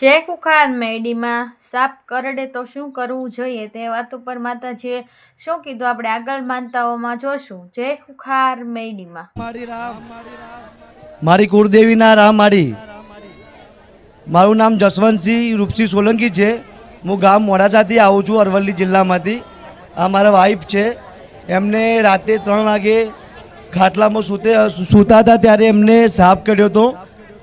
જય કુખાર મેડીમાં, સાપ કરડે તો શું કરવું જોઈએ? તે વાત ઉપર માતાજીએ શું કીધું? આપણે આગળ માનતાઓમાં જોશું. જે કુખાર મેડીમાં. મારી કુળદેવીના રામ માડી મારું નામ જસવંતસિંહ રૂપસિંહ સોલંકી છે. હું ગામ મોડાસાથી આવું છું, અરવલ્લી જિલ્લામાંથી. આ મારા વાઈફ છે. એમને રાતે ત્રણ વાગે ખાટલામાં સૂતે સૂતા હતા ત્યારે એમને સાપ કર્યો હતો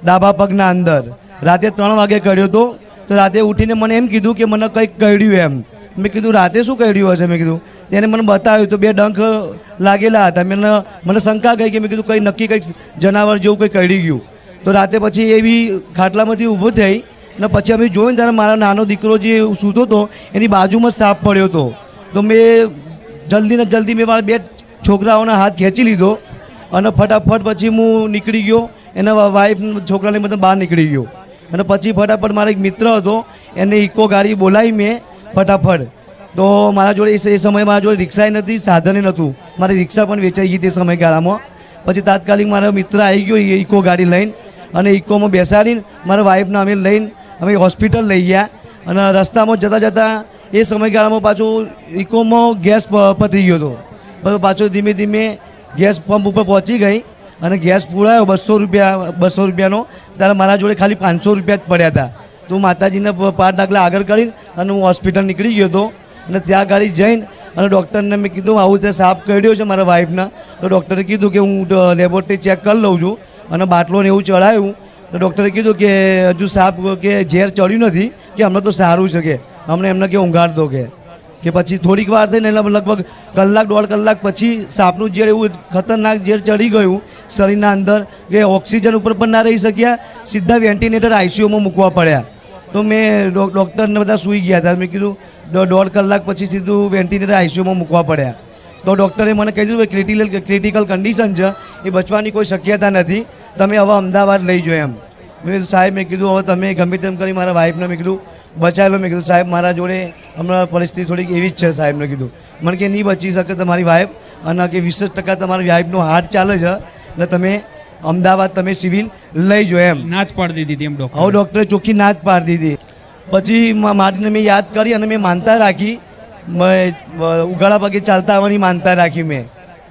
ડાબા પગના અંદર. રાતે ત્રણ વાગે કર્યો હતો તો રાતે ઉઠીને મને એમ કીધું કે મને કંઈક કર્યું એમ. મેં કીધું, રાતે શું કર્યું હશે? મેં કીધું. તેને મને બતાવ્યું તો બે ડંખ લાગેલા હતા. મને મને શંકા ગઈ કે મેં કીધું કંઈ નક્કી કંઈક જનાવર જેવું કંઈ કરડી ગયું. તો રાતે પછી એવી ખાટલામાંથી ઊભો થઈ અને પછી અમે જોયું ને ત્યારે મારા નાનો દીકરો જે સૂતો હતો, એની બાજુમાં જ સાપ પડ્યો હતો. તો મેં જલ્દી ને જલ્દી મેં મારા બે છોકરાઓના હાથ ખેંચી લીધો અને ફટાફટ પછી હું નીકળી ગયો. એના વાઈફ છોકરાને બધા બહાર નીકળી ગયો. અને પછી ફટાફટ મારો એક મિત્ર હતો, એને ઇકો ગાડી બોલાવી મેં ફટાફટ. તો મારા જોડે એ સમયે મારા જોડે રિક્ષાએ નથી, સાધને નહોતું. મારી રિક્ષા પણ વેચાઈ ગઈ તે સમયગાળામાં. પછી તાત્કાલિક મારો મિત્ર આવી ગયો એ ઇકો ગાડી લઈને અને ઇકોમાં બેસાડીને મારા વાઈફને અમે લઈને અમે હોસ્પિટલ લઈ ગયા. અને રસ્તામાં જતાં જતાં એ સમયગાળામાં પાછું ઇકોમાં ગેસ પતી ગયો હતો. પાછો ધીમે ધીમે ગેસ પંપ ઉપર પહોંચી ગઈ. અને ગેસ પૂરાયો બસો રૂપિયા, બસો રૂપિયાનો. ત્યારે મારા જોડે ખાલી પાંચસો રૂપિયા જ પડ્યા હતા. તો માતાજીને પ- પાંચ દાખલા આગળ કરીને અને હું હોસ્પિટલ નીકળી ગયો હતો. અને ત્યાં ગાડી જઈને અને ડૉક્ટરને મેં કીધું, આવું રીતે સાફ કર્યો છે મારા વાઈફને. તો ડૉક્ટરે કીધું કે હું લેબોરેટરી ચેક કરી લઉં છું. અને બાટલોને એવું ચડાવ્યું તો ડૉક્ટરે કીધું કે, હજુ સાપ કે ઝેર ચડ્યું નથી, કે હમણાં તો સારું છે કે. અમને એમને કે, ઊંઘાડ દો કે. કે પછી થોડીક વાર થઈને લગભગ કલાક, દોઢ કલાક પછી સાપનું ઝેર એવું ખતરનાક ઝેર ચડી ગયું શરીરના અંદર કે ઓક્સિજન ઉપર પણ ના રહી શક્યા. સીધા વેન્ટિલેટર આઈસીયુમાં મૂકવા પડ્યા. તો મેં ડૉક્ટરને બધા સૂઈ ગયા હતા. મેં કીધું દોઢ કલાક પછી સીધું વેન્ટિલેટર આઈસીયુમાં મૂકવા પડ્યા. તો ડૉક્ટરે મને કહી દીધું કે ક્રિટિકલ ક્રિટિકલ કન્ડિશન છે. એ બચવાની કોઈ શક્યતા નથી. તમે હવે અમદાવાદ લઈ જાઓ એમ. મેં સાહેબ, મેં કીધું, હવે તમે ગમે તેમ કરી મારા વાઈફને મેં કીધું બચાવેલો. મેં કીધું સાહેબ મારા જોડે હમણાં પરિસ્થિતિ થોડીક એવી જ છે સાહેબને કીધું. મને કે નહીં બચી શકે તમારી વાઈફ અને કે વીસ ટકા તમારી વાઈફનો હાર્ટ ચાલે છે એટલે તમે અમદાવાદ તમે સિવિલ લઈ જો એમ. ના જ પાડી દીધી એમ ડોક્ટર. હવે ડૉક્ટરે ચોખ્ખી ના જ પાડી દીધી. પછી મારીને મેં યાદ કરી અને મેં માનતા રાખી. મેં ઉઘાડા પગે ચાલતા આવવાની માનતા રાખી મેં.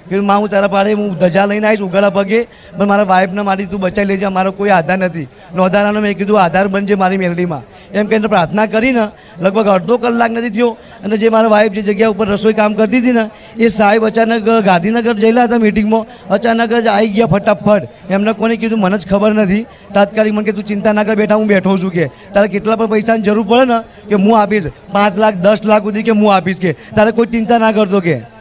કે માં હું તારા પાડે, હું ધજા લઈને આવીશ ઉગાડા પગે, પણ મારા વાઈફને મારી તું બચાવી લેજે, મારો કોઈ આધાર નથી. નોંધારાનો મેં કીધું, આધાર બનજે મારી મેલડીમાં. એમ કહીને પ્રાર્થના કરીને લગભગ અડધો કલાક નથી થયો, અને જે મારા વાઈફ જે જગ્યા ઉપર રસોઈ કામ કરતી હતી ને, એ સાહેબ અચાનક ગાંધીનગર જયેલા હતા મિટિંગમાં અચાનક જ આવી ગયા ફટાફટ. એમને કોને કીધું, મને જ ખબર નથી. તાત્કાલિક મને કે, તું ચિંતા ના કર બેઠા હું બેઠો છું કે, તારે કેટલા પણ પૈસાની જરૂર પડે ને, કે હું આપીશ. પાંચ લાખ, દસ લાખ સુધી કે હું આપીશ કે, તારે કોઈ ચિંતા ના કરતો કે.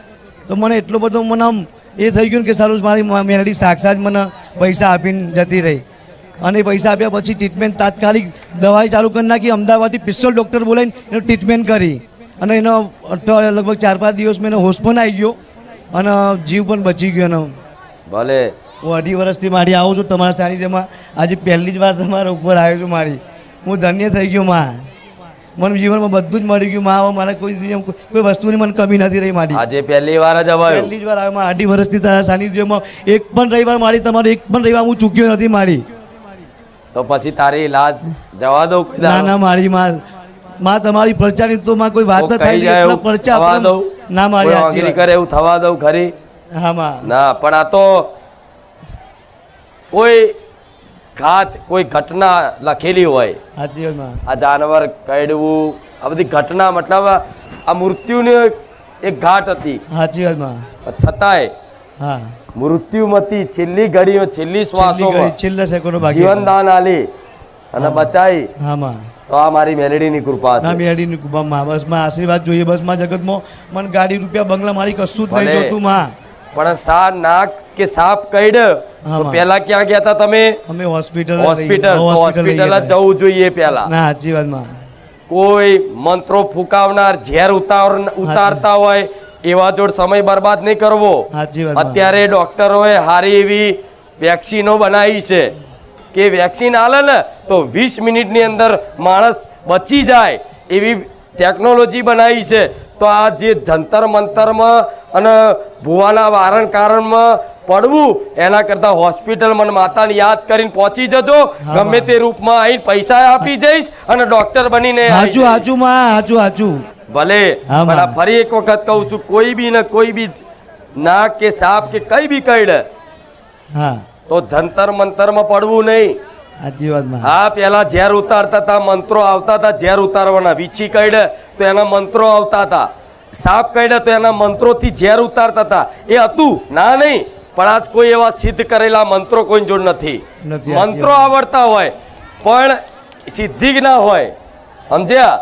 તો મને એટલો બધો મને આમ એ થઈ ગયું કે સારું મારી મેલડી સાક્ષાત મને પૈસા આપીને જતી રહી. અને પૈસા આપ્યા પછી ટ્રીટમેન્ટ તાત્કાલિક દવાઈ ચાલુ કરી નાખી અમદાવાદથી પિસ્તોલ ડૉક્ટર બોલાવીને એનું ટ્રીટમેન્ટ કરી. અને એનો અઠવાડિયા લગભગ ચાર પાંચ દિવસ મેં એનો હોશ પણ આવી ગયો અને જીવ પણ બચી ગયો એનો. ભલે. હું અઢી વર્ષથી મારી આવું છું તમારા સાનિધ્યમાં. આજે પહેલી જ વાર તમારા ઉપર આવ્યો છું મારી. હું ધન્ય થઈ ગયો માં. મને જીવનમાં બધું જ મળી ગયું. માં મારે કોઈ કોઈ- વસ્તુની મને કમી નથી રહી મારી. આજે પહેલી વાર જ અવાયું. પહેલી જ વાર આવ્યો. અઢી વર્ષથી તારા સાનિધ્યમાં એક પણ રવિવાર મારી તમારો એક પણ રવિવાર હું ચૂક્યો નથી મારી. તો પછી તારી લાજ જવા દઉં ના ના મારી માં માં તમારી પરચાની તો માં કોઈ વાત થાય એટલા પરચા? ના મારી વાત. કરે એવું થવા દઉં ખરી? હા માં. ના પણ આ તો કોઈ ઘાત કોઈ ઘટના લખેલી હોય આ જાનવર કડવું આ બધી ઘટના મતલબ આ મૃત્યુની એક ઘાટ હતી. સાચી વાત છતાંય હા. મૃત્યુમતી છેલ્લી ઘડીઓ છેલ્લી શ્વાસોમાં છેલ્લા સેકન્ડો બાકી જીવન દાન આલી અને બચાવી હામાં તો આ મારી મેલેડીની કૃપા છે. મેળીની કુબામાં બસમાં આશીર્વાદ જોઈએ બસમાં જગતમાં મને ગાડી રૂપિયા બંગલા મારી કશું જ નહીં. જોતું માં પણ સા નાક કે સાપ કઈડ તો પેલા ક્યાં ગયા હતા તમે? અમે હોસ્પિટલ હોસ્પિટલ હોસ્પિટલ જવું જોઈએ પેલા. ના સાચી કોઈ મંત્રો ફૂંકાવનાર ઝેર ઉતાર ઉતારતા હોય એવા જોડ સમય બરબાદ નહીં કરવો. અત્યારે ડોક્ટરોએ હારી એવી વેક્સિનો બનાવી છે. કે વેક્સિન આલે ને તો વીસ મિનિટની અંદર માણસ બચી જાય એવી ટેકનોલોજી બનાવી છે. તો આ જે જંતર મંતરમાં અને ભુવાના વારણ કારણમાં પડવું એના કરતા હોસ્પિટલ મને માતાને યાદ કરીને પહોંચી જજો. ગમે તે રૂપમાં આવીને પૈસા આપી જઈશ અને ડોક્ટર બનીને આવી હાચું માં હાચું હાચું ભલે પણ ફરી એક વખત કહું છું કોઈ બી ને કોઈ બી નાક કે સાપ કે કઈ બી કઈડે હા. તો જંતર મંતરમાં પડવું નહીં. સાચી વાત હા પેલા ઝેર ઉતારતા હતા મંત્રો આવતા હતા ઝેર ઉતારવાના. વીછી કઈડે તો એના મંત્રો આવતા હતા સાપ કઈડે તો એના મંત્રોથી ઝેર ઉતારતા હતા એ હતું? ના નહીં. પણ આજ કોઈ એવા સિદ્ધ કરેલા મંત્રો કોઈ જોડ નથી. મંત્રો આવડતા હોય પણ સિદ્ધિ જ ના હોય. સમજ્યા?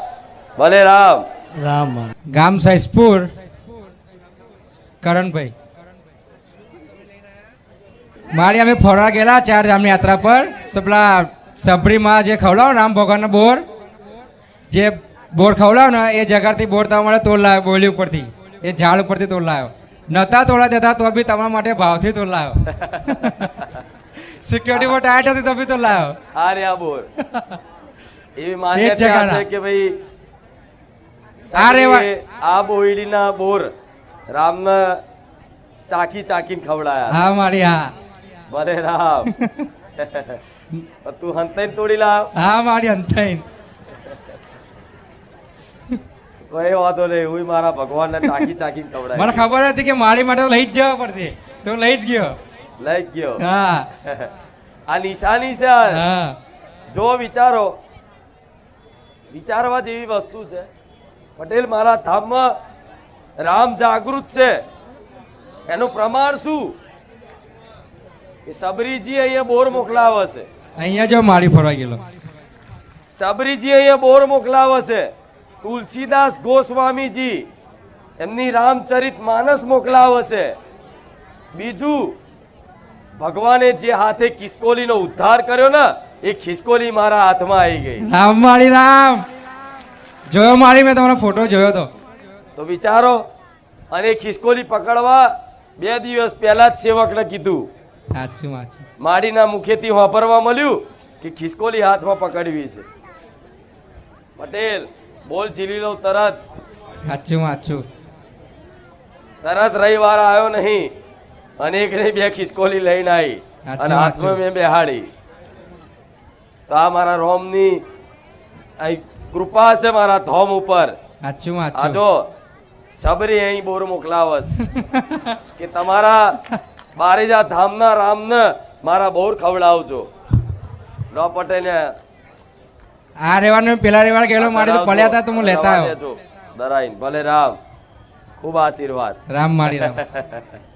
ભલે રામ. રામ રામ. ગામ સાઈસપુર કરણભાઈ. મારી અમે ફરવા ગયેલા ચાર ધામની યાત્રા પર. તો પેલા સબરીમાં જે ખવડાવો ને રામ ભગવાનનો બોર જે બોર ખવડાવો ને એ જગાથી બોર તમારા માટે તોડ લાવ્યો બોલી ઉપરથી. એ ઝાડ ઉપરથી તોડ લાવ્યો. નતા તોડા દેતા તો બી તમારા માટે ભાવથી તોડ લાવ્યો. સિક્યોરિટી બહુ ટાઈટ હતી તો બી તો લાવ્યો. આ રહ્યા બોર. એવી માન્યતા છે કે ભાઈ આ રેવા- આ બોયડીના બોર રામને ચાકી ચાકીને ખવડાયા. હા મારી હા. ભલે રામ. તું હંતાઈને તોડી લાવ. હા મારી અંતાઈ કોઈ વાંધો નહીં હું મારા ભગવાનને ચાકી ચાકીને મને ખબર હતી કે મારી માટે લઈ જ જવા પડશે. તો લઈ જ ગયો. લઈ ગયો. હા. આ નિશાની છે જો વિચારો વિચારવા જેવી વસ્તુ છે. પટેલ મારા ધામમાં રામ જાગૃત છે. એનું પ્રમાણ શું? સબરીજી અહીંયા બોર મોકલાવે છે. અહીંયા જો મારી ફરવા ગયેલો. સબરીજી અહીંયા બોર મોકલાવે છે. તુલસીદાસ ગોસ્વામીજી એમની રામચરિત માનસ મોકલાવે છે. બીજું ભગવાને જે હાથે ખિસકોલીનો ઉદ્ધાર કર્યો ને એ ખિસકોલી મારા હાથમાં આવી ગઈ. રામ મારી રામ. જોયો મારી મેં તમારો ફોટો જોયો તો. તો વિચારો અને ખિસકોલી પકડવા બે દિવસ પહેલા જ સેવકને કીધું. સાચું સાચું. માડીના મુખેથી વાપરવા મળ્યું કે ખિસકોલી હાથમાં પકડવી છે. પટેલ બોલ ઝીલી લો તરત. સાચું સાચું. તરત રવિવાર આવ્યો નહીં. અનેકને બે ખિસકોલી લઈને આવી. અને હાથમાં મેં બેહાડી. તો આ મારા રોમની કૃપા છે મારા ધોમ ઉપર. સાચું આ જો સબરી અહીં બોર મોકલાવસ કે તમારા બારેજા ધામના રામને મારા બહુ ખવડાવજો. લો પટેલે આ રેવાનું પેલા રેવાર ગયેલો મારી તો પડ્યા હતા તો હું લેતા આવ્યો. દરાઈને ભલે રામ. ખૂબ આશીર્વાદ. રામ મારી રામ.